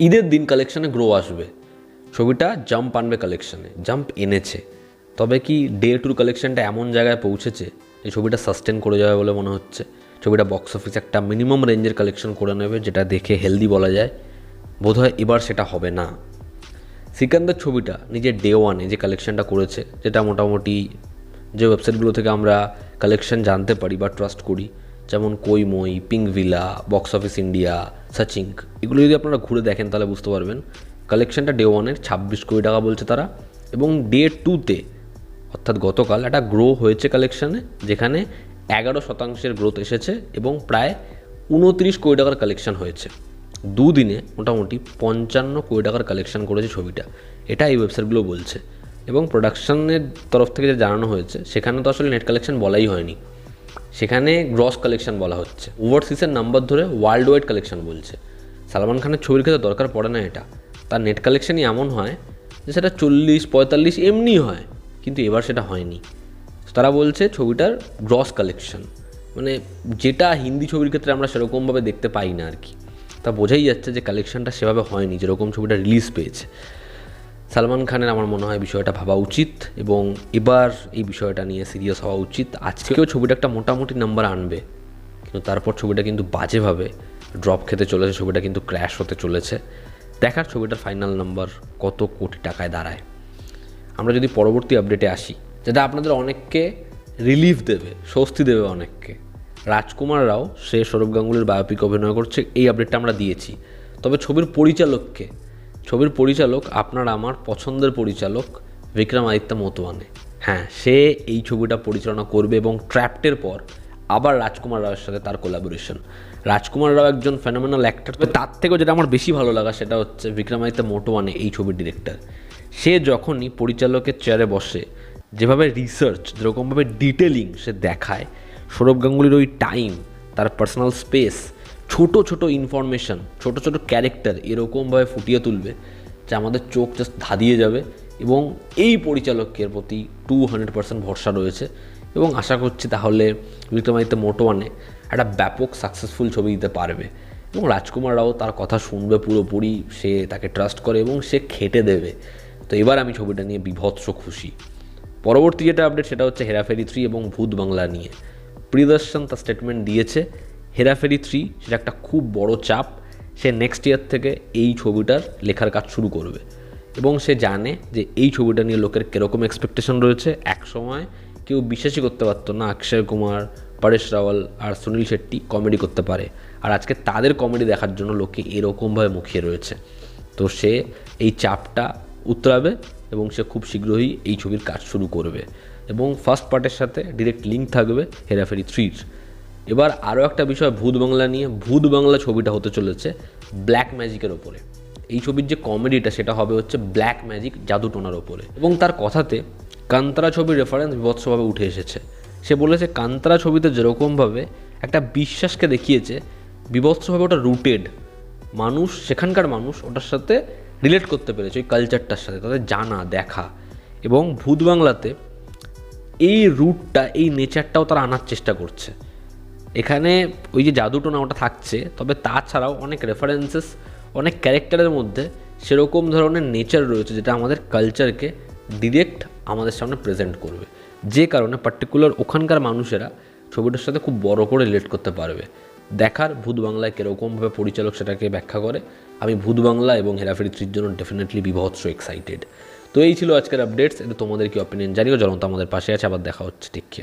ঈদের দিন কালেকশানে গ্রো আসবে। ছবিটা জাম্প আনবে কালেকশানে জাম্প এনেছে। তবে কি ডে টুর কালেকশানটা এমন জায়গায় পৌঁছেছে যে ছবিটা সাস্টেন করে যাবে বলে মনে হচ্ছে? ছবিটা বক্স অফিসে একটা মিনিমাম রেঞ্জের কালেকশন করে নেবে, যেটা দেখে হেলদি বলা যায়। বোধহয় এবার সেটা হবে না। সিকান্দার ছবিটা নিজের ডে ওয়ানে যে কালেকশনটা করেছে, যেটা মোটামুটি যে ওয়েবসাইটগুলো থেকে আমরা কালেকশন জানতে পারি বা ট্রাস্ট করি যেমন কই পিঙ্ক বক্স অফিস ইন্ডিয়া সাচিঙ্ক এগুলো যদি আপনারা ঘুরে দেখেন তাহলে বুঝতে পারবেন। কালেকশনটা ডে ওয়ানের ছাব্বিশ কোটি টাকা বলছে তারা। এবং ডে টুতে অর্থাৎ গতকাল একটা গ্রো হয়েছে কালেকশানে যেখানে এগারো শতাংশের গ্রোথ এসেছে এবং প্রায় উনত্রিশ কোটি টাকার কালেকশন হয়েছে। দুদিনে মোটামুটি পঞ্চান্ন কোটি টাকার কালেকশন করেছে ছবিটা। এটা এই ওয়েবসাইটগুলো বলছে। এবং প্রোডাকশনের তরফ থেকে যে জানানো হয়েছে, সেখানে তো আসলে নেট কালেকশন বলাই হয়নি। সেখানে গ্রস কালেকশন বলা হচ্ছে। ওভারসিসের নাম্বার ধরে ওয়ার্ল্ড ওয়াইড কালেকশন বলছে। সালমান খানের ছবির ক্ষেত্রে দরকার পড়ে না এটা। তার নেট কালেকশনই এমন হয় যে সেটা চল্লিশ, পঁয়তাল্লিশ এমনি হয়, কিন্তু এবার সেটা হয়নি। তারা বলছে ছবিটার গ্রস কালেকশন মানে যেটা হিন্দি ছবির ক্ষেত্রে আমরা সেরকমভাবে দেখতে পাই না আর কি। তা বোঝাই যাচ্ছে যে কালেকশনটা সেভাবে হয়নি, যেরকম ছবিটা রিলিজ পেয়েছে। সালমান খানের আমার মনে হয় বিষয়টা ভাবা উচিত এবং এবার এই বিষয়টা নিয়ে সিরিয়াস হওয়া উচিত। আজকেও ছবিটা একটা মোটামুটি নাম্বার আনবে, কিন্তু তারপর ছবিটা কিন্তু বাজেভাবে ড্রপ খেতে চলেছে, ছবিটা কিন্তু ক্র্যাশ হতে চলেছে। দেখার ছবিটার ফাইনাল নাম্বার কত কোটি টাকায় দাঁড়ায়। আমরা যদি পরবর্তী আপডেটে আসি, যেটা আপনাদের অনেককে রিলিফ দেবে, স্বস্তি দেবে অনেককে, রাজকুমার রাও, সে সৌরভ গাঙ্গুলির বায়োপিক অভিনয় করছে, এই আপডেটটা আমরা দিয়েছি। তবে ছবির পরিচালককে ছবির পরিচালক আপনার আমার পছন্দের পরিচালক বিক্রমাদিত্য মোতওয়ানে হ্যাঁ সে এই ছবিটা পরিচালনা করবে এবং ট্র্যাপ্টের পর আবার রাজকুমার রাওয়ের সাথে তার কোলাবোরেশন রাজকুমার রাও একজন ফেনোমেনাল অ্যাক্টর তবে তার থেকেও যেটা আমার বেশি ভালো লাগা সেটা হচ্ছে বিক্রমাদিত্য মোটোয়ানে এই ছবির ডিরেক্টর সে যখনই পরিচালকের চেয়ারে বসে, যেভাবে রিসার্চ যেরকমভাবে ডিটেলিং সে দেখায়, সৌরভ গাঙ্গুলির ওই টাইম তার পার্সোনাল স্পেস ছোট ছোট ইনফরমেশন ছোট ছোট ক্যারেক্টার এরকমভাবে ফুটিয়ে তুলবে যে আমাদের চোখ জাস্ট ধাঁধিয়ে যাবে এবং এই পরিচালকের প্রতি টু হান্ড্রেড পার্সেন্ট ভরসা রয়েছে এবং আশা করছি তাহলে বিক্রমাদিত্য মোটোয়ানে একটা ব্যাপক সাকসেসফুল ছবি দিতে পারবে এবং রাজকুমার রাও তার কথা শুনবে পুরোপুরি, সে তাকে ট্রাস্ট করে এবং সে খেটে দেবে। তো এবার আমি ছবিটা নিয়ে বিভৎস খুশি। পরবর্তী যেটা আপডেট সেটা হচ্ছে হেরাফেরি থ্রি এবং ভূত বাংলা নিয়ে। প্রিয়দর্শন তার স্টেটমেন্ট দিয়েছে হেরাফেরি থ্রি সেটা একটা খুব বড় চাপ। সে নেক্সট ইয়ার থেকে এই ছবিটার লেখার কাজ শুরু করবে। এবং সে জানে যে এই ছবিটা নিয়ে লোকের কীরকম এক্সপেকটেশন রয়েছে। এক সময় কেউ বিশ্বাসই করতে পারতো না অক্ষয় কুমার, পরেশ রাওয়াল আর সুনীল শেট্টি কমেডি করতে পারে। আর আজকে তাদের কমেডি দেখার জন্য লোকে এরকমভাবে মুখিয়ে রয়েছে। তো সে এই চাপটা উতরাবে এবং সে খুব শীঘ্রই এই ছবির কাজ শুরু করবে। এবং ফার্স্ট পার্টের সাথে ডিরেক্ট লিঙ্ক থাকবে হেরাফেরি থ্রির এবার আরও একটা বিষয় ভূত বাংলা নিয়ে, ভূত বাংলা ছবিটা হতে চলেছে ব্ল্যাক ম্যাজিকের ওপরে। এই ছবির যে কমেডিটা, সেটা হবে হচ্ছে ব্ল্যাক ম্যাজিক জাদুটোনার ওপরে। এবং তার কথাতে কান্তারা ছবির রেফারেন্স বিভৎসভাবে উঠে এসেছে। সে বলেছে, কান্তারা ছবিতে যেরকমভাবে একটা বিশ্বাসকে দেখিয়েছে, বিভৎসভাবে ওটা রুটেড মানুষ, সেখানকার মানুষ ওটার সাথে রিলেট করতে পেরেছে, ওই কালচারটার সাথে, তাদের জানা, দেখা। এবং ভূত বাংলাতে এই রুটটা এই নেচারটাও তারা আনার চেষ্টা করছে। এখানে ওই যে জাদুটোনা ওটা থাকছে, তবে তাছাড়াও অনেক রেফারেন্সেস অনেক ক্যারেক্টারের মধ্যে সেরকম ধরনের নেচার রয়েছে যেটা আমাদের কালচারকে ডিরেক্ট আমাদের সামনে প্রেজেন্ট করবে। যে কারণে পার্টিকুলার ওখানকার মানুষেরা ছবিটার সাথে খুব বড় করে রিলেট করতে পারবে। দেখার ভূত বাংলায় কীরকমভাবে পরিচালক সেটাকে ব্যাখ্যা করে, আমি ভূত বাংলা এবং হেরাফেরি থ্রির জন্য ডেফিনেটলি বিভৎস এক্সাইটেড তো এই ছিল আজকের আপডেটস এটা তোমাদের কি অপিনিয়ন জানিও, জনতা আমাদের পাশে আছে, আবার দেখা হচ্ছে টেক কেয়ার